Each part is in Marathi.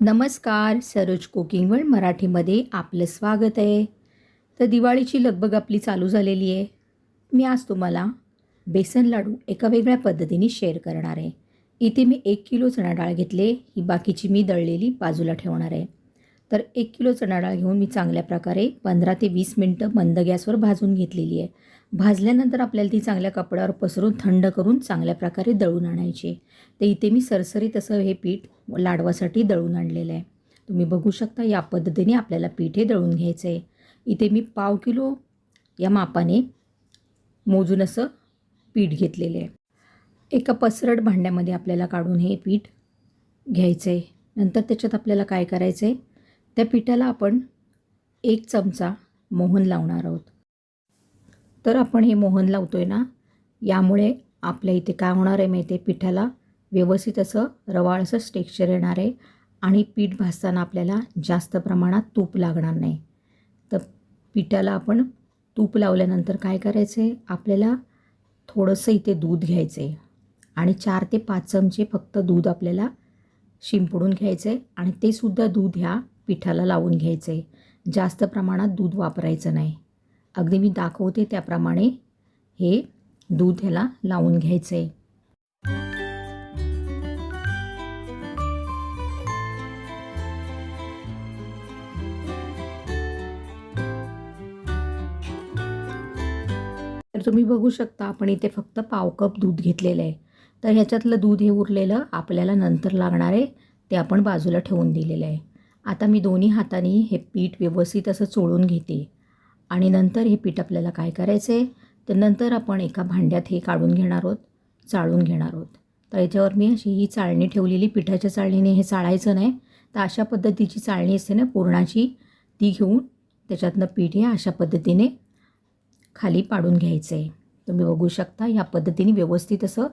नमस्कार सरोज कुकिंग वर्ल्ड मराठीमध्ये आपलं स्वागत आहे. तर दिवाळीची लगबग आपली चालू झालेली आहे. मी आज तुम्हाला बेसन लाडू एका वेगळ्या पद्धतीने शेअर करणार आहे. इथे मी एक किलो चणा डाळ घेतले ही बाकीची मी दळलेली बाजूला ठेवणार आहे. तर एक किलो चणा डाळ घेऊन मी चांगल्या प्रकारे पंधरा ते वीस मिनटं मंद गॅसवर भाजून घेतलेली आहे. भाजल्यानंतर आपल्याला ती चांगल्या कपड्यावर पसरून थंड करून चांगल्या प्रकारे दळून आणायची. तर इथे मी सरसरीत असं हे पीठ लाडवासाठी दळून आणलेलं आहे. तुम्ही बघू शकता या पद्धतीने आपल्याला पीठ हे दळून घ्यायचं आहे इथे मी पाव किलो या मापाने मोजून असं पीठ घेतलेलं आहे. एका पसरट भांड्यामध्ये आपल्याला काढून हे पीठ घ्यायचं आहे नंतर त्याच्यात आपल्याला काय करायचं आहे त्या पिठाला आपण एक चमचा मोहन लावणार आहोत. तर आपण हे मोहन लावतो आहे ना? यामुळे आपल्या इथे काय होणार आहे माहिती आहे पिठाला व्यवस्थित असं रवाळ असं टेक्स्चर येणार आहे आणि पीठ भाजताना आपल्याला जास्त प्रमाणात तूप लागणार नाही. तर पिठाला आपण तूप लावल्यानंतर काय करायचं आहे आपल्याला थोडंसं इथे दूध घ्यायचं आहे आणि चार ते पाच चमचे फक्त दूध आपल्याला शिंपडून घ्यायचं आहे आणि तेसुद्धा दूध ह्या पिठाला लावून घ्यायचं आहे जास्त प्रमाणात दूध वापरायचं नाही. अगदी मी दाखवते त्याप्रमाणे हे दूध ह्याला लावून घ्यायचं आहे तर तुम्ही बघू शकता आपण इथे फक्त पाव कप दूध घेतलेलं आहे. तर ह्याच्यातलं दूध हे उरलेलं आपल्याला नंतर लागणार आहे ते आपण बाजूला ठेवून दिलेलं आहे. आता मी दोन्ही हाताने हे पीठ व्यवस्थित असं चोळून घेते. आणि नंतर हे पीठ आपल्याला काय करायचं आहे तर नंतर आपण एका भांड्यात हे काढून घेणार आहोत चाळून घेणार आहोत. तर याच्यावर मी अशी ही चाळणी ठेवलेली पिठाच्या चाळणीने हे चाळायचं नाही. तर अशा पद्धतीची चाळणी असते ना पुरणाची ती घेऊन त्याच्यातनं पीठ हे अशा पद्धतीने खाली पाडून घ्यायचं आहे तुम्ही बघू शकता या पद्धतीने व्यवस्थित असं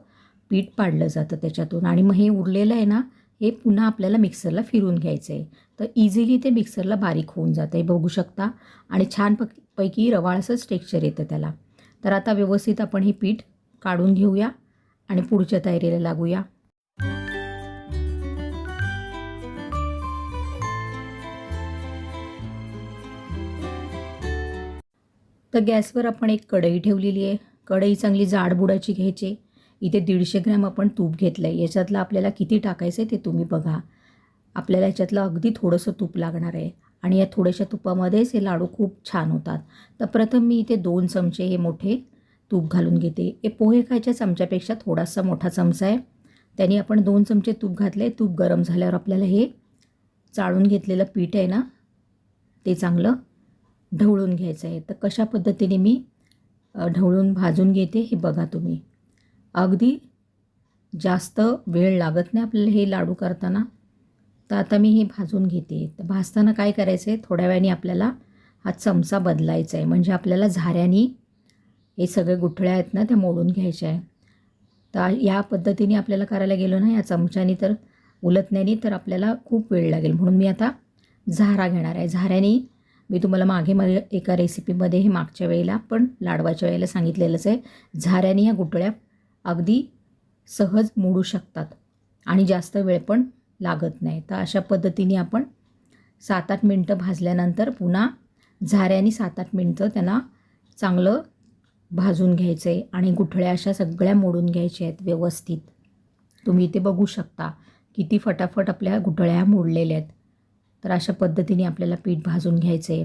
पीठ पाडलं जातं त्याच्यातून. आणि मग हे उरलेलं आहे ना हे पुन्हा आपल्याला मिक्सरला फिरून घ्यायचं आहे तर इझिली ते मिक्सरला बारीक होऊन जातं हे बघू शकता. आणि छान पक पैकी रवाळ असंच टेक्स्चर येतं त्याला. तर आता व्यवस्थित आपण हे पीठ काढून घेऊया आणि पुढच्या तयारीला लागूया. तर गॅसवर आपण एक कढई ठेवलेली आहे. कढई चांगली जाडबुडाची घ्यायची. इथे दीडशे ग्रॅम आपण तूप घेतलं आहे याच्यातलं आपल्याला किती टाकायचं आहे ते तुम्ही बघा. आपल्याला याच्यातलं अगदी थोडंसं तूप लागणार आहे. आणि या थोड्याशा तुपामध्येच हे लाडू खूप छान होतात. तर प्रथम मी इथे दोन चमचे हे मोठे तूप घालून घेते. हे पोहे खायच्या चमच्यापेक्षा थोडासा मोठा चमचा आहे. त्याने आपण दोन चमचे तूप घातले. तूप गरम झाल्यावर आपल्याला हे चाळून घेतलेलं पीठ आहे ना ते चांगलं ढवळून घ्यायचं आहे. तर कशा पद्धतीने मी ढवळून भाजून घेते हे बघा तुम्ही. अगदी जास्त वेळ लागत नाही आपल्याला हे लाडू करताना. तर आता मी हे भाजून घेते. तर भाजताना काय करायचं आहे थोड्या वेळाने आपल्याला हा चमचा बदलायचा आहे म्हणजे आपल्याला झाऱ्यानी हे सगळे गुठळ्या आहेत ना त्या मोडून घ्यायच्या आहे तर या पद्धतीने आपल्याला करायला गेलो ना या चमच्यानी तर उलटण्याने तर आपल्याला खूप वेळ लागेल. म्हणून मी आता झारा घेणार आहे झाऱ्याने मी तुम्हाला मागे मागे एका रेसिपीमध्ये हे मागच्या वेळेला पण लाडवाच्या वेळेला सांगितलेलंच आहे झाऱ्याने या गुटळ्या अगदी सहज मोडू शकतात. आणि जास्त वेळ पण लागत नाही. तर अशा पद्धतीने आपण सात आठ मिनटं भाजल्यानंतर पुन्हा झाऱ्याने सात आठ मिनटं त्यांना चांगलं भाजून घ्यायचं आहे आणि गुठळ्या अशा सगळ्या मोडून घ्यायच्या आहेत व्यवस्थित. तुम्ही इथे बघू शकता किती फटाफट आपल्या गुठळ्या मोडलेल्या आहेत. तर अशा पद्धतीने आपल्याला पीठ भाजून घ्यायचं. आहे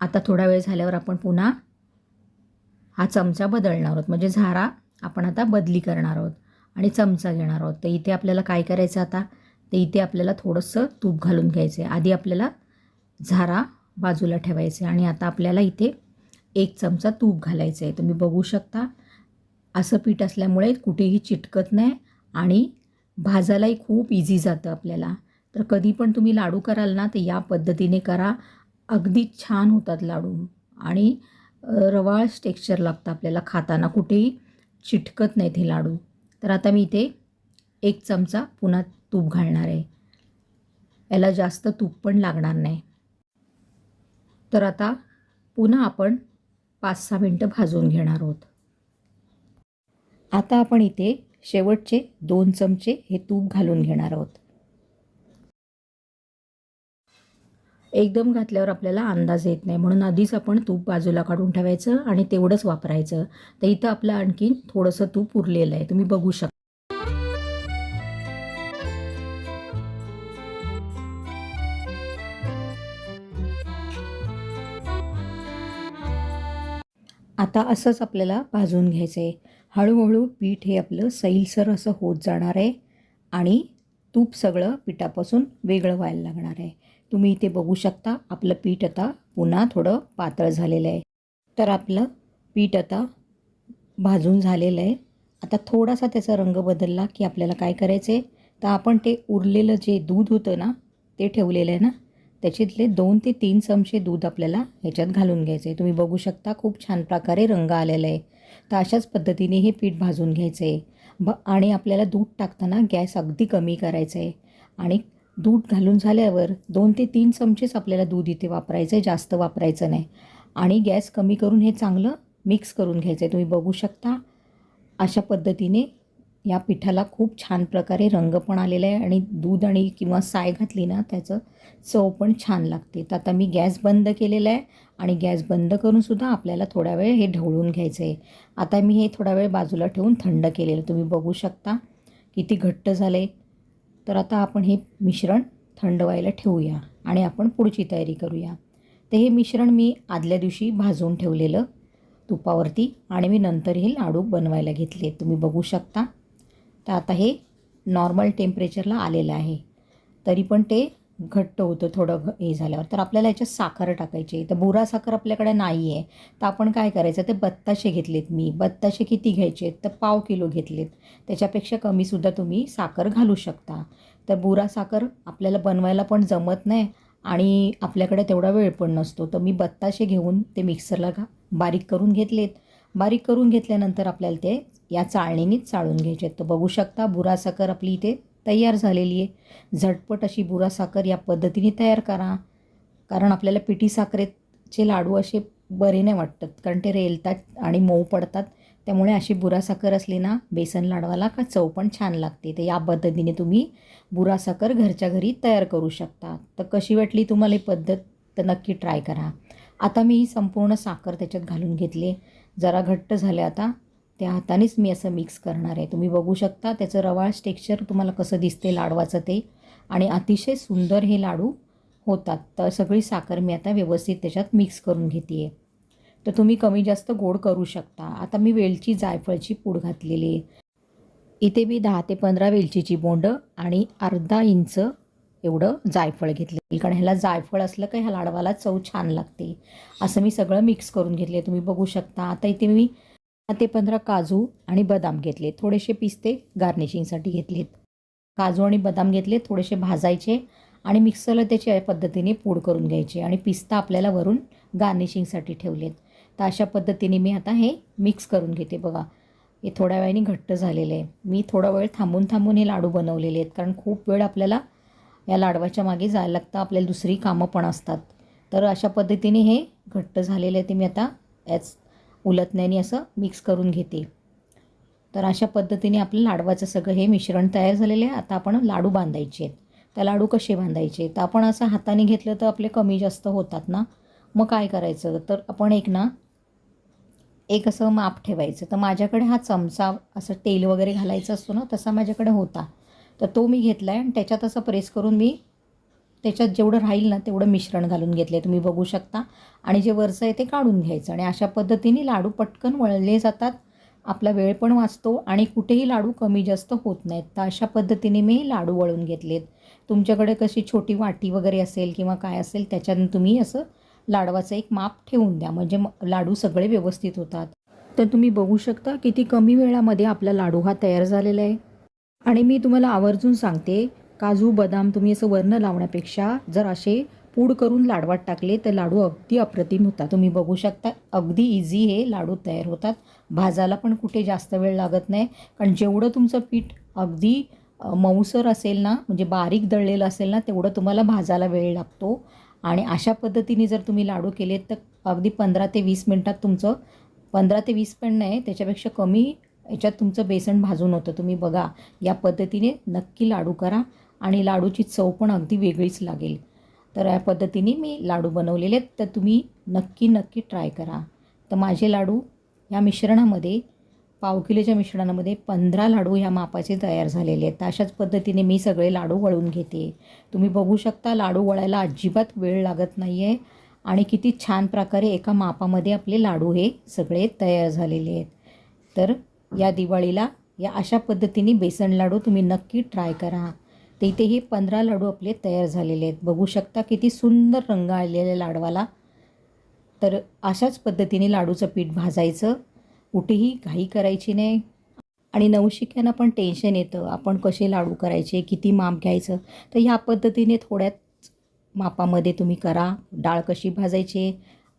आता थोडा वेळ झाल्यावर आपण पुन्हा हा चमचा बदलणार आहोत. म्हणजे झारा आपण आता बदली करणार आहोत आणि चमचा घेणार आहोत. तर इथे आपल्याला काय करायचं आता? ते इथे आपल्याला थोडंसं तूप घालून घ्यायचं आहे आधी आपल्याला झारा बाजूला ठेवायचं आहे आणि आता आपल्याला इथे एक चमचा तूप घालायचं आहे तुम्ही बघू शकता असं पीठ असल्यामुळे कुठेही चिटकत नाही आणि भाजायलाही खूप इझी जातं आपल्याला. तर कधी पण तुम्ही लाडू कराल ना तर या पद्धतीने करा. अगदी छान होतात लाडू आणि रवाळ टेक्स्चर लागतं आपल्याला खाताना. कुठेही चिटकत नाहीत हे लाडू. तर आता मी इथे एक चमचा पुन्हा तूप घालणार आहे. याला जास्त तूप पण लागणार नाही. तर आता पुन्हा आपण पाच सहा मिनटं भाजून घेणार आहोत. आता आपण इथे शेवटचे दोन चमचे हे तूप घालून घेणार आहोत. एकदम घातल्यावर आपल्याला अंदाज येत नाही. म्हणून आधीच आपण तूप बाजूला काढून ठेवायचं आणि तेवढंच वापरायचं. तर इथं आपलं आणखीन थोडंसं तूप उरलेलं आहे. तुम्ही बघू शकता. आता असंच आपल्याला भाजून घ्यायचं आहे हळूहळू पीठ हे आपलं सैलसर असं होत जाणार आहे आणि तूप सगळं पिठापासून वेगळं व्हायला लागणार आहे. तुम्ही इथे बघू शकता आपलं पीठ आता पुन्हा थोडं पातळ झालेलं आहे. तर आपलं पीठ आता भाजून झालेलं आहे. आता थोडासा त्याचा रंग बदलला की आपल्याला काय करायचं आहे तर आपण ते उरलेलं जे दूध होतं ना ते ठेवलेलं आहे ना? त्याच्यातले दोन ते तीन चमचे दूध आपल्याला ह्याच्यात घालून घ्यायचं आहे तुम्ही बघू शकता खूप छान प्रकारे रंग आलेला आहे. तर अशाच पद्धतीने हे पीठ भाजून घ्यायचं आहे ब आणि आपल्याला दूध टाकताना गॅस अगदी कमी करायचं आहे आणि दूध घालून झाल्यावर दोन ते तीन चमचेच आपल्याला दूध इथे वापरायचं आहे जास्त वापरायचं नाही. आणि गॅस कमी करून हे चांगलं मिक्स करून घ्यायचं आहे तुम्ही बघू शकता अशा पद्धतीने या पिठाला खूप छान प्रकारे रंग पण आलेला आहे आणि दूध आणि किंवा साय घातली ना त्याचं चव पण छान लागते. तर आता मी गॅस बंद केलेला आहे आणि गॅस बंद करूनसुद्धा आपल्याला थोडा वेळ हे ढवळून घ्यायचं आहे आता मी हे थोडा वेळ बाजूला ठेवून थंड केलेलं. तुम्ही बघू शकता किती घट्ट झालं आहे तर आता आपण हे मिश्रण थंड व्हायला ठेवूया आणि आपण पुढची तयारी करूया. तर हे मिश्रण मी आदल्या दिवशी भाजून ठेवलेलं तुपावरती आणि मी नंतर हे लाडू बनवायला घेतले. तुम्ही बघू शकता. तर आता हे नॉर्मल टेम्परेचरला आलेलं आहे. तरी पण ते घट्ट होतं थोडं घ हे झाल्यावर. तर आपल्याला याच्यात साखर टाकायची आहे. तर बुरा साखर आपल्याकडे नाही आहे तर आपण काय करायचं? ते बत्ताशे घेतलेत मी. बत्ताशे किती घ्यायचे तर पाव किलो घेतलेत. त्याच्यापेक्षा कमीसुद्धा तुम्ही साखर घालू शकता. तर बुरा साखर आपल्याला बनवायला पण जमत नाही आणि आपल्याकडे तेवढा वेळ पण नसतो. तर मी बत्ताशे घेऊन ते मिक्सरला घा बारीक करून घेतलेत. बारीक करून घेतल्यानंतर आपल्याला ते या चाळणीनेच चाळून घ्यायचे आहेत. तर बघू शकता बुरा साखर आपली इथे तयार झालेली आहे. झटपट अशी बुरा साखर या पद्धतीने तयार करा. कारण आपल्याला पिठी साखरेचे लाडू असे बरे नाही वाटतात. कारण ते रेलतात आणि मऊ पडतात. त्यामुळे अशी बुरा साखर असली ना बेसन लाडवाला का चव पण छान लागते. तर या पद्धतीने तुम्ही बुरा साखर घरच्या घरी तयार करू शकता. तर कशी वाटली तुम्हाला ही पद्धत? तर नक्की ट्राय करा. आता मी ही संपूर्ण साखर त्याच्यात घालून घेतले जरा घट्ट झाले आता त्या हातानेच मी असं मिक्स करणार आहे. तुम्ही बघू शकता त्याचं रवाळ टेक्स्चर तुम्हाला कसं दिसते लाडवाचं ते. आणि अतिशय सुंदर हे लाडू होतात. तर सगळी साखर मी आता व्यवस्थित त्याच्यात मिक्स करून घेते आहे तर तुम्ही कमी जास्त गोड करू शकता. आता मी वेलची जायफळची पूड घातलेली आहे. इथे मी दहा ते पंधरा वेलचीची बोंडं आणि अर्धा इंच एवढं जायफळ घेतले कारण ह्याला जायफळ असलं का ह्या लाडवाला चव छान लागते. असं मी सगळं मिक्स करून घेतले. तुम्ही बघू शकता. आता इथे मी दहा ते पंधरा काजू आणि बदाम घेतले. थोडेसे पिस्ते गार्निशिंगसाठी घेतलेत. काजू आणि बदाम घेतले. थोडेसे भाजायचे आणि मिक्सरला त्याच्या पद्धतीने पूड करून घ्यायचे आणि पिस्ता आपल्याला वरून गार्निशिंगसाठी ठेवलेत. तर अशा पद्धतीने मी आता हे मिक्स करून घेते बघा. हे थोड्या वेळाने घट्ट झालेलं आहे. मी थोडा वेळ थांबून थांबून हे लाडू बनवलेले आहेत. कारण खूप वेळ आपल्याला या लाडवाच्या मागे जायला लागतं. आपल्याला दुसरी कामं पण असतात. तर अशा पद्धतीने हे घट्ट झालेलं आहे ते मी आता याच उलटण्याने असं मिक्स करून घेते. तर अशा पद्धतीने आपलं लाडवाचं सगळं हे मिश्रण तयार झालेलं आहे. आता आपण लाडू बांधायचे आहेत. त्या लाडू कसे बांधायचे तर आपण असं हाताने घेतलं तर आपले कमी जास्त होतात ना? मग काय करायचं? तर आपण एक ना एक असं माप ठेवायचं. तर माझ्याकडे हा चमचा असं तेल वगैरे घालायचा असतो ना तसा माझ्याकडे होता. तर तो मी घेतला आहे आणि त्याच्यात असं प्रेस करून मी त्याच्यात जेवढं राहील ना तेवढं मिश्रण घालून घेतले तुम्ही बघू शकता. आणि जे वरचं आहे ते काढून घ्यायचं. आणि अशा पद्धतीने लाडू पटकन वळले जातात. आपला वेळ पण वाचतो आणि कुठेही लाडू कमी जास्त होत नाहीत. तर अशा पद्धतीने मी लाडू वळून घेतलेत. तुमच्याकडे कशी छोटी वाटी वगैरे असेल किंवा काय असेल त्याच्यानं तुम्ही असं लाडवाचं एक माप ठेवून द्या. म्हणजे म- लाडू सगळे व्यवस्थित होतात. तर तुम्ही बघू शकता किती कमी वेळामध्ये आपला लाडू हा तयार झालेला आहे. आणि मी तुम्हाला आवर्जून सांगते काजू बदाम तुम्ही असं वर्ण लावण्यापेक्षा जर असे पूड करून लाडवात टाकले तर लाडू अगदी अप्रतिम होतात. तुम्ही बघू शकता अगदी इझी हे लाडू तयार होतात. भाजायला पण कुठे जास्त वेळ लागत नाही. कारण जेवढं तुमचं पीठ अगदी मऊसर असेल ना म्हणजे बारीक दळलेलं असेल ना तेवढं तुम्हाला भाजायला वेळ लागतो. आणि अशा पद्धतीने जर तुम्ही लाडू केलेत तर अगदी पंधरा ते वीस मिनटात तुमचं पंधरा ते वीस पण नाही त्याच्यापेक्षा कमी याच्यात तुमचं बेसन भाजून होतं. तुम्ही बघा या पद्धतीने नक्की लाडू करा आणि लाडूची चव पण अगदी वेगळीच लागेल. तर या पद्धतीने मी लाडू बनवलेले आहेत. तर तुम्ही नक्की नक्की ट्राय करा. तर माझे लाडू या मिश्रणामध्ये पाव किलोच्या मिश्रणामध्ये पंधरा लाडू ह्या मापाचे तयार झालेले आहेत. तर अशाच पद्धतीने मी सगळे लाडू वळून घेते. तुम्ही बघू शकता लाडू वळायला अजिबात वेळ लागत नाही आहे आणि किती छान प्रकारे एका मापामध्ये आपले लाडू हे सगळे तयार झालेले आहेत. तर या दिवाळीला या अशा पद्धतीने बेसन लाडू तुम्ही नक्की ट्राय करा. तर इथे हे पंधरा लाडू आपले तयार झालेले आहेत. बघू शकता किती सुंदर रंग आलेले लाडवाला. तर अशाच पद्धतीने लाडूचं पीठ भाजायचं. कुठेही घाई करायची नाही. आणि नवशिक्यांना पण टेन्शन येतं. आपण कसे लाडू करायचे? किती माप घ्यायचं? तर ह्या पद्धतीने थोड्याच मापामध्ये तुम्ही करा. डाळ कशी भाजायची?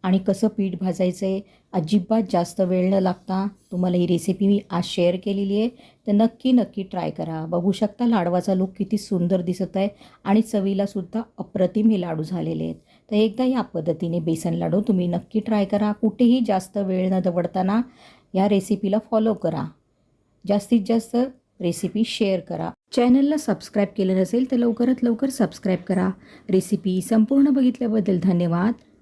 आणि कसं पीठ भाजायचं आहे अजिबात जास्त वेळ न लागता तुम्हाला ही रेसिपी मी आज शेअर केलेली आहे. तर नक्की नक्की ट्राय करा. बघू शकता लाडवाचा लुक किती सुंदर दिसत आहे आणि चवीलासुद्धा अप्रतिम हे लाडू झालेले आहेत. तर एकदा या पद्धतीने बेसन लाडू तुम्ही नक्की ट्राय करा. कुठेही जास्त वेळ न दवडताना या रेसिपीला फॉलो करा. जास्तीत जास्त रेसिपी शेअर करा. चॅनलला सबस्क्राईब केलं नसेल तर लवकरात लवकर सबस्क्राईब करा. रेसिपी संपूर्ण बघितल्याबद्दल धन्यवाद.